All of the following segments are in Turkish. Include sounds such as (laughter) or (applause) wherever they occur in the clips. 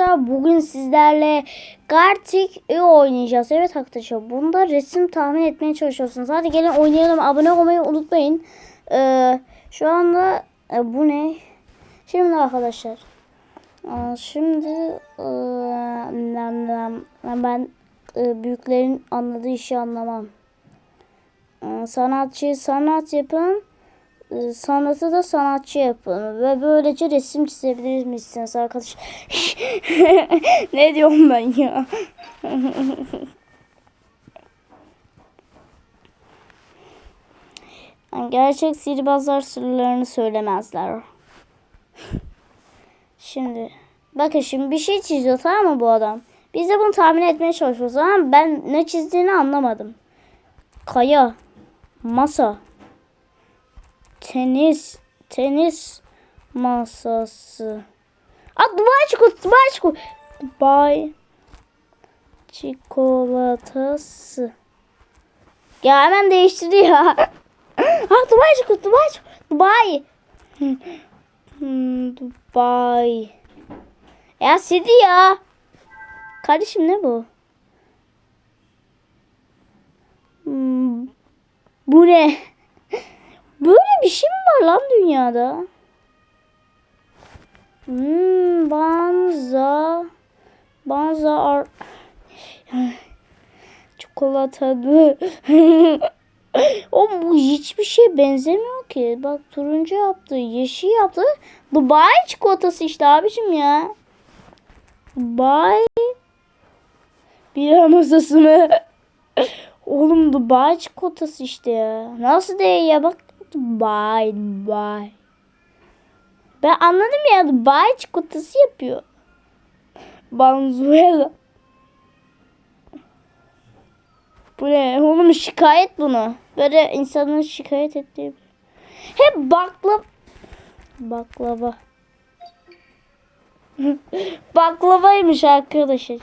arkadaşlar bugün sizlerle Gartic E oynayacağız. Evet arkadaşlar bunda resim tahmin etmeye çalışıyorsunuz. Hadi gelin oynayalım. Abone olmayı unutmayın. Ee, şu anda e, bu ne? Şimdi arkadaşlar. Şimdi e, ben e, büyüklerin anladığı işi anlamam. Sanatçı sanat yapın. Sanatı da sanatçı yapın ve böylece resim çizebilir misiniz arkadaş? (laughs) ne diyorum ben ya? Gerçek sihirbazlar sırlarını söylemezler. Şimdi bakın şimdi bir şey çiziyor tamam mı bu adam? Biz de bunu tahmin etmeye çalışıyoruz ama ben ne çizdiğini anlamadım. Kaya, masa, tenis tenis masası. Aa Dubai çikolatası, Dubai çikolatası. Ya hemen değiştirdi ya. (laughs) Ha Dubai çikolatası, Dubai Dubai. Hmm, Dubai. Ya sildi ya. Kardeşim ne bu? Hmm, bu ne? Böyle bir şey mi var lan dünyada? Hmm, banza. Banza ar... (sighs) Çikolatalı. (laughs) o bu hiçbir şey benzemiyor ki. Bak turuncu yaptı, yeşil yaptı. Dubai çikolatası işte abicim ya. Dubai. Bir masası mı? (laughs) Oğlum Dubai çikolatası işte ya. Nasıl değil ya bak. Dubai, Dubai. Ben anladım ya Dubai çikolatası yapıyor. Banzuela. Bu ne? Oğlum şikayet bunu. Böyle insanın şikayet ettiği. Hep baklava. Baklava. (laughs) Baklavaymış arkadaşlar.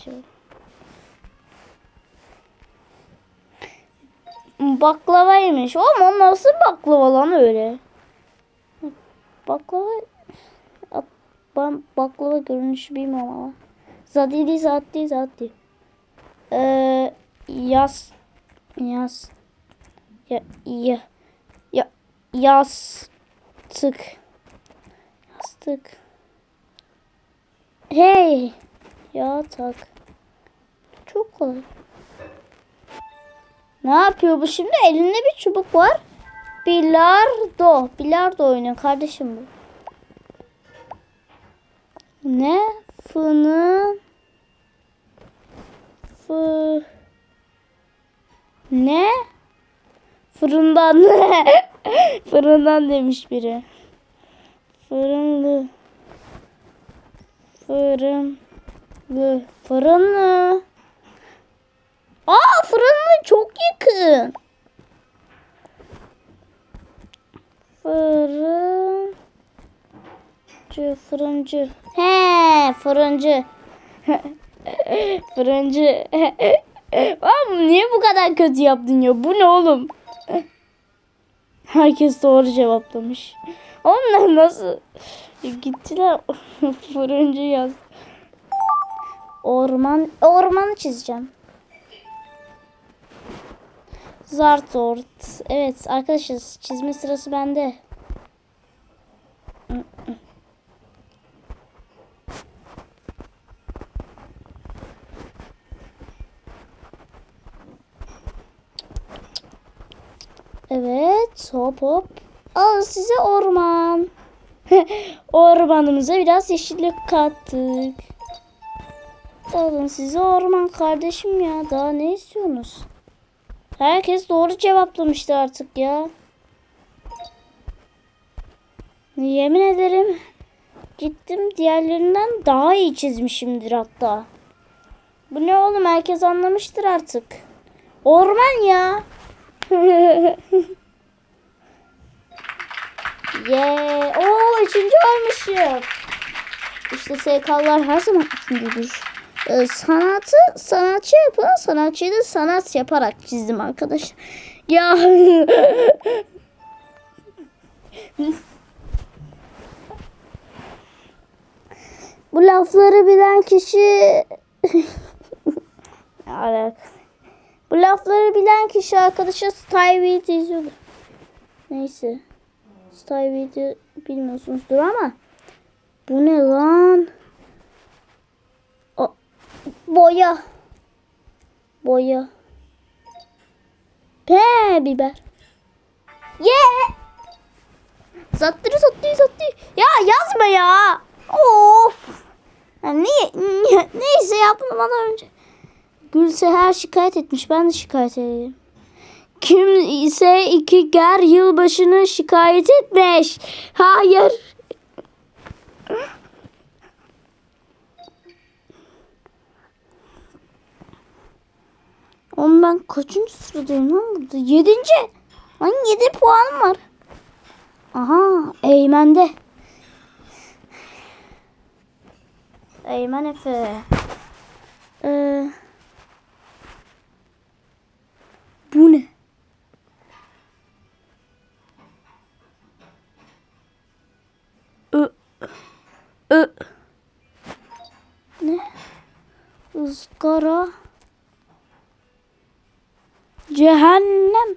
Baklavaymış. O nasıl baklava lan öyle? Baklava ben baklava görünüşü bilmiyorum ama. Zadidi zaddi zaddi. Ee, yas yas ya ya ya yastık yastık hey yatak çok kolay ne yapıyor bu şimdi? Elinde bir çubuk var. Bilardo. Bilardo oynuyor kardeşim bu. Ne? Fını fı ne? Fırından. (laughs) Fırından demiş biri. Fırınlı. Fırınlı. Fırınlı aa fırınlı çok yakın fırıncı fırıncı he fırıncı (laughs) fırıncı (laughs) Oğlum niye bu kadar kötü yaptın ya? Bu ne oğlum? (laughs) Herkes doğru cevaplamış. Onlar nasıl? Gittiler fırıncı yaz. Orman, ormanı çizeceğim. Zartort. Evet arkadaşlar çizme sırası bende. Evet hop hop. Al size orman. (laughs) Ormanımıza biraz yeşillik kattık. Alın size orman kardeşim ya. Daha ne istiyorsunuz? Herkes doğru cevaplamıştı artık ya. Yemin ederim gittim diğerlerinden daha iyi çizmişimdir hatta. Bu ne oğlum herkes anlamıştır artık. Orman ya. (laughs) yeah. Oo üçüncü olmuşum. İşte SK'lar her zaman üçüncüdür. Ee, sanatı sanatçı yapan sanatçıyı da sanat yaparak çizdim arkadaş. Ya Bu lafları bilen kişi Ne alaka? Bu lafları bilen kişi arkadaşa Style Video izliyordu. Neyse. Style Video bilmiyorsunuzdur ama bu ne lan? Boya. Boya. Pe biber. Ye. Yeah. Sattırı sattırı sattırı. Ya yazma ya. Of. Ya niye, niye, neyse yapmadan önce. Gülseher şikayet etmiş. Ben de şikayet edeyim. Kim ise iki ger yılbaşını şikayet etmiş. Hayır. Oğlum ben kaçıncı sıradayım lan burada? Yedinci. Lan yedi puanım var. Aha Eymen'de. Eymen Efe. Ee, bu ne? Ö, ö. Ne? Izgara. Cehennem.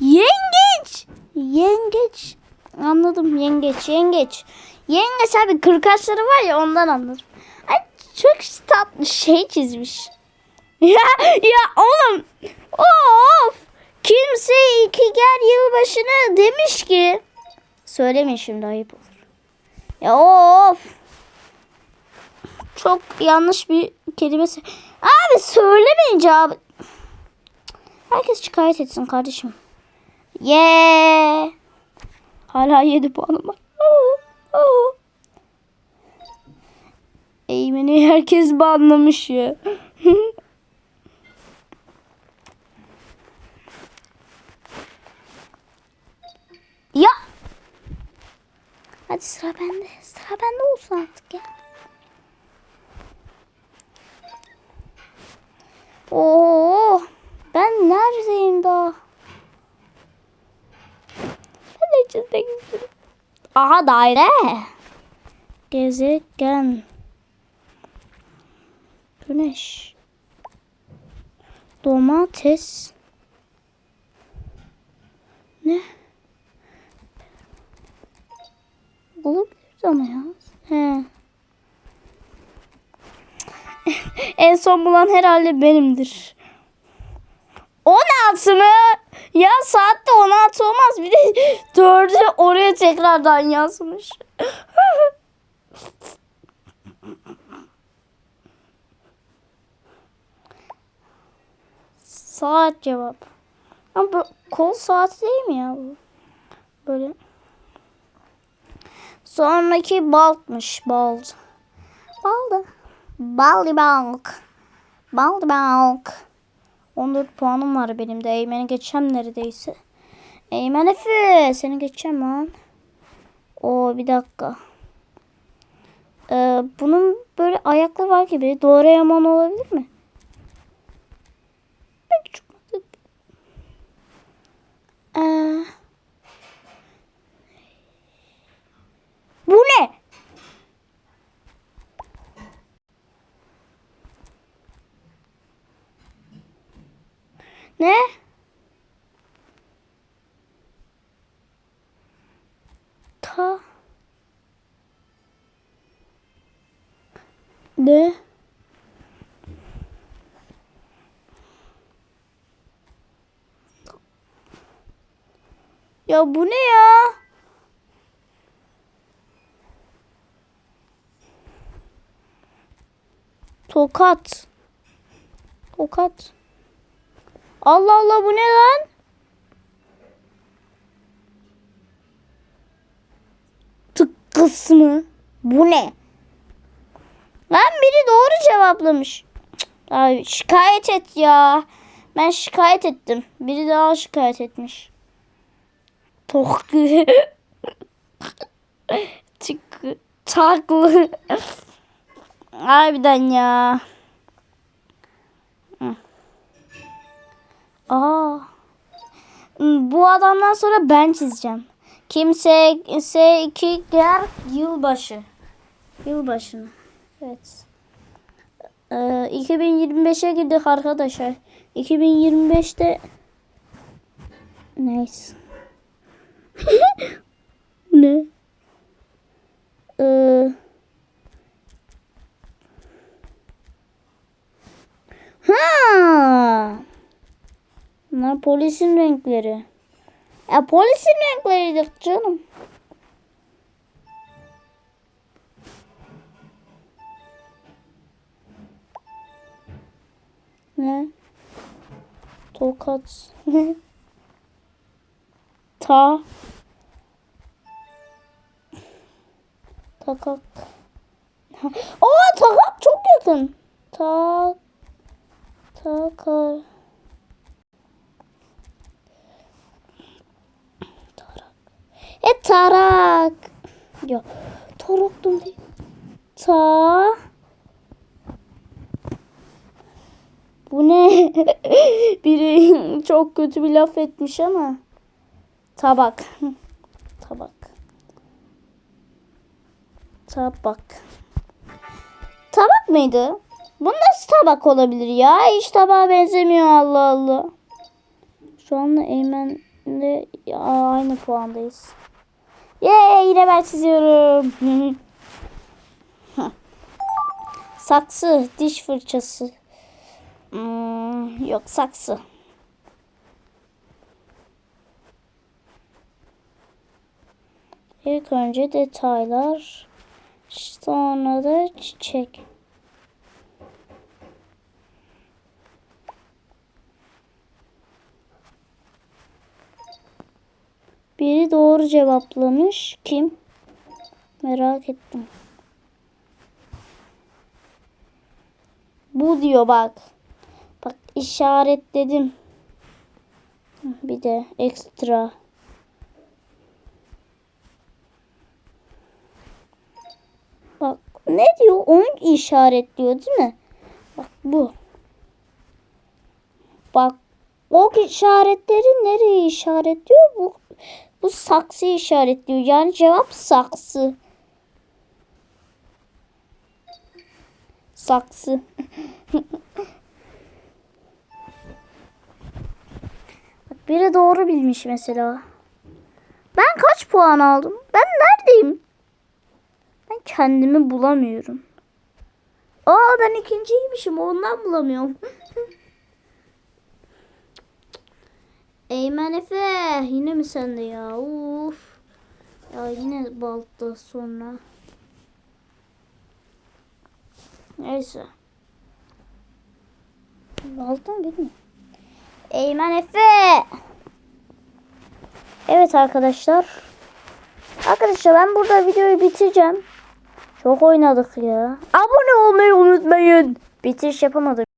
Yengeç. Yengeç. Anladım yengeç yengeç. Yengeç abi kırkaçları var ya ondan anladım. Ay çok tatlı şey çizmiş. (laughs) ya ya oğlum. Of. Kimse iki gel yılbaşını demiş ki. Söylemeyin şimdi ayıp olur. Ya of. Çok yanlış bir kelime. sö- Abi söylemeyince abi. Herkes şikayet etsin kardeşim. Yeah. Hala 7 puanım var. Oo, oo. Eğmeni herkes banlamış ya. (laughs) ya. Hadi sıra bende. Sıra bende olsun artık ya. Oo, ben neredeyim daha? Ben de içinde gidiyorum. Aha daire. Gezegen. Güneş. Domates. Ne? Bulabiliriz ama ya. He. (laughs) en son bulan herhalde benimdir. 16 mı? Ya saatte 16 olmaz. Bir de (laughs) 4'ü oraya tekrardan yazmış. (laughs) Saat cevap. Ama bu kol saati değil mi ya bu? Böyle. Sonraki baltmış. Bald. Baldı. Baldi balk. Baldi balk. 14 puanım var benim de. Eymen'i geçeceğim neredeyse. Eymen Efe. Seni geçeceğim lan. O bir dakika. Ee, bunun böyle ayakları var gibi. Doraemon olabilir mi? Ben çıkmadım. Ee, bu ne? Ne? Ta. Ne? Ya bu ne ya? Tokat. Tokat. Allah Allah bu ne lan? Tıkkıs mı? Bu ne? Lan biri doğru cevaplamış. Abi şikayet et ya. Ben şikayet ettim. Biri daha şikayet etmiş. Toklu. (laughs) Çıkkı. Taklı. (laughs) Harbiden ya. Aa. Bu adamdan sonra ben çizeceğim. Kimse ise iki gel yılbaşı. Yılbaşını. Evet. Ee, 2025'e girdik arkadaşlar. 2025'te neyse. (laughs) ne? Ee, Bunlar polisin renkleri. Ya polisin renkleriydi canım. Ne? Tokat. (laughs) Ta. Takak. (laughs) Aa takak çok yakın. Ta. Takar. Tarak. E tarak. Ya taraktum değil. Ta. Bu ne? (laughs) Biri çok kötü bir laf etmiş ama. Tabak. Tabak. Tabak. Tabak mıydı? Bu nasıl tabak olabilir ya? Hiç tabağa benzemiyor Allah Allah. Şu anda Eymen'le aynı puandayız. Yee yine ben çiziyorum. (laughs) Saksı, diş fırçası. Hmm, yok saksı. İlk önce detaylar. Sonra da çiçek. Doğru cevaplamış. Kim? Merak ettim. Bu diyor bak. Bak işaretledim. Bir de ekstra. Bak ne diyor? Onu işaretliyor değil mi? Bak bu. Bak o işaretleri nereye işaretliyor? Bu bu saksı işaretliyor. Yani cevap saksı. Saksı. (laughs) Bak biri doğru bilmiş mesela. Ben kaç puan aldım? Ben neredeyim? Ben kendimi bulamıyorum. Aa ben ikinciymişim ondan bulamıyorum. (laughs) Eymen Efe yine mi sende ya? Uf. Ya yine balta sonra. Neyse. Balta mı bilmiyorum. Eymen Efe. Evet arkadaşlar. Arkadaşlar ben burada videoyu bitireceğim. Çok oynadık ya. Abone olmayı unutmayın. Bitiriş yapamadım.